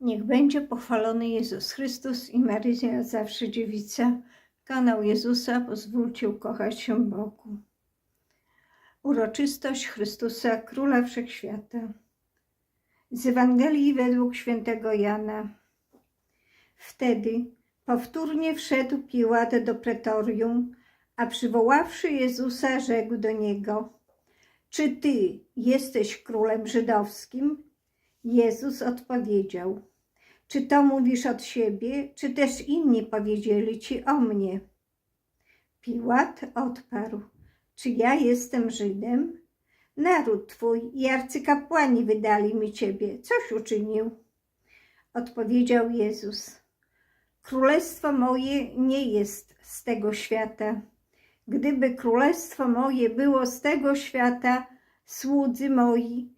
Niech będzie pochwalony Jezus Chrystus i Maryja zawsze dziewica. Kanał Jezusa pozwólcie ukochać się Bogu. Uroczystość Chrystusa, Króla Wszechświata. Z Ewangelii według świętego Jana. Wtedy powtórnie wszedł Piłat do pretorium, a przywoławszy Jezusa, rzekł do niego: Czy ty jesteś królem żydowskim? Jezus odpowiedział: Czy to mówisz od siebie, czy też inni powiedzieli ci o mnie? Piłat odparł: Czy ja jestem Żydem? Naród twój i arcykapłani wydali mi ciebie. Coś uczynił? Odpowiedział Jezus: Królestwo moje nie jest z tego świata. Gdyby królestwo moje było z tego świata, słudzy moi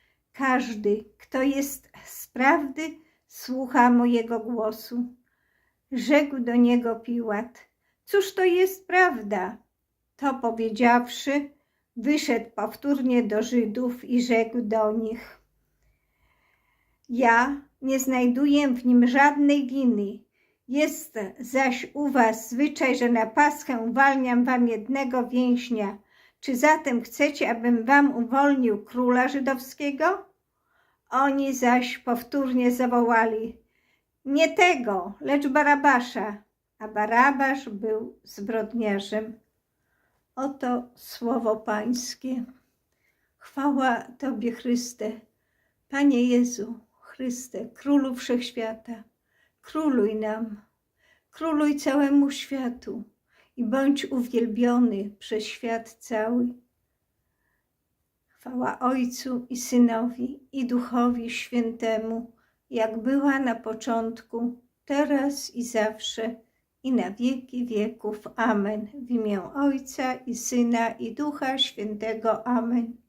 Każdy, kto jest z prawdy, słucha mojego głosu. Rzekł do niego Piłat: Cóż to jest prawda? To powiedziawszy, wyszedł powtórnie do Żydów i rzekł do nich: Ja nie znajduję w nim żadnej winy. Jest zaś u was zwyczaj, że na Paschę uwalniam wam jednego więźnia. Czy zatem chcecie, abym wam uwolnił króla żydowskiego? Oni zaś powtórnie zawołali: Nie tego, lecz Barabasza. A Barabasz był zbrodniarzem. Oto słowo Pańskie. Chwała Tobie, Chryste, Panie Jezu, Chryste, Królu Wszechświata, króluj nam, króluj całemu światu i bądź uwielbiony przez świat cały. Chwała Ojcu i Synowi i Duchowi Świętemu, jak była na początku, teraz i zawsze, i na wieki wieków. Amen. W imię Ojca i Syna i Ducha Świętego. Amen.